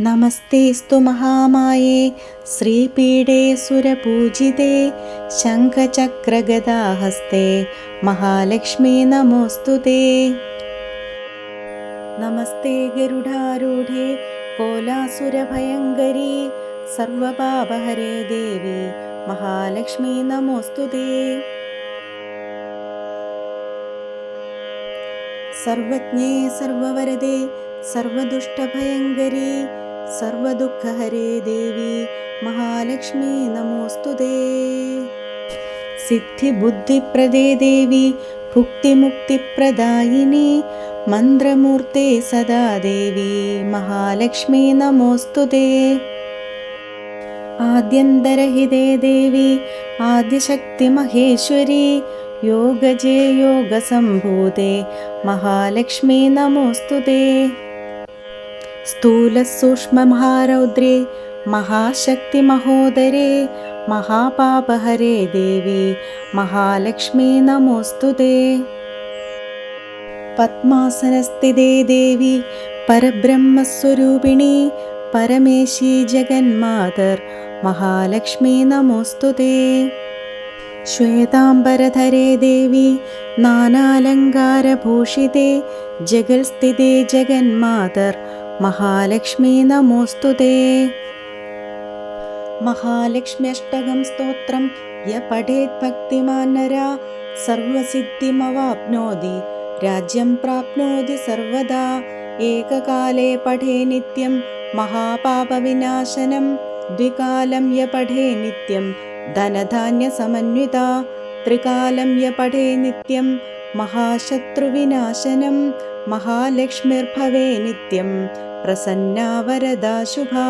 നമസ്തേസ്തു മഹാമായേ. ശ്രീപീഠേ സുരപൂജിതേ. ശംഖചക്രഗദാഹസ്തേ. മഹാലക്ഷ്മീ നമോസ്തു തേ. നമസ്തേ ഗരുഡാരൂഢേ. കോലാസുരഭയങ്കരീ. സർവപാപഹരേ ദേവി. മഹാലക്ഷ്മീ നമോസ്തു തേ. സർവജ്ഞേ സർവവരദേ. സർവദുഷ്ടഭയങ്കരീ. സർവദുഃഖഹരേ ദേവി മഹാലക്ഷ്മി നമോസ്തുതേ സിദ്ധിബുദ്ധിപ്രദേ ദേവി ഭുക്തിമുക്തിപ്രദായിനി മന്ത്രമൂർത്തേ സദാ ദേവി മഹാലക്ഷ്മി നമോസ്തുതേ ആദ്യന്തരഹിതേ ദേവി ആദ്യശക്തിമഹേശ്വരി യോഗജേ യോഗസംഭൂതേ മഹാലക്ഷ്മീ നമോസ്തു തേ. സ്ഥൂലസൂക്ഷ്മമഹാരൗദ്രേ മഹാശക്തിമഹോദരേ മഹാപാപഹരേ ദേവി മഹാലക്ഷ്മി നമോസ്തുതേ പത്മാസനസ്ഥിതേ ദേവി പരബ്രഹ്മസ്വരൂപിണി പരമേശി ജഗന്മാതർ മഹാലക്ഷ്മി നമോസ്തുതേ ശ്വേതാംബരധരേ ദേവി നാനാലങ്കാരഭൂഷിതേ ജഗൽസ്ഥിതേ ജഗന്മാതർ മഹാലക്ഷ്മീ നമോസ്തു തേ. മഹാലക്ഷ്മ്യഷ്ടകം സ്തോത്രം. യ പഠേത് ഭക്തിമാൻ നരാ സർവസിദ്ധിമവാപ്നോതി. രാജ്യം പ്രാപ്നോതി സർവദാ. ഏകകാലേ പഠേ നിത്യം. മഹാപാപവിനാശനം. ദ്വികാലം യ പഠേ നിത്യം. ധനധാന്യസമന്വിത. ത്രികാലം യ പഠേ നിത്യം. മഹാശത്രുവിനാശനം. മഹാലക്ഷ്മിർഭവേ നിത്യം പ്രസന്നാ വരദാ ശുഭാ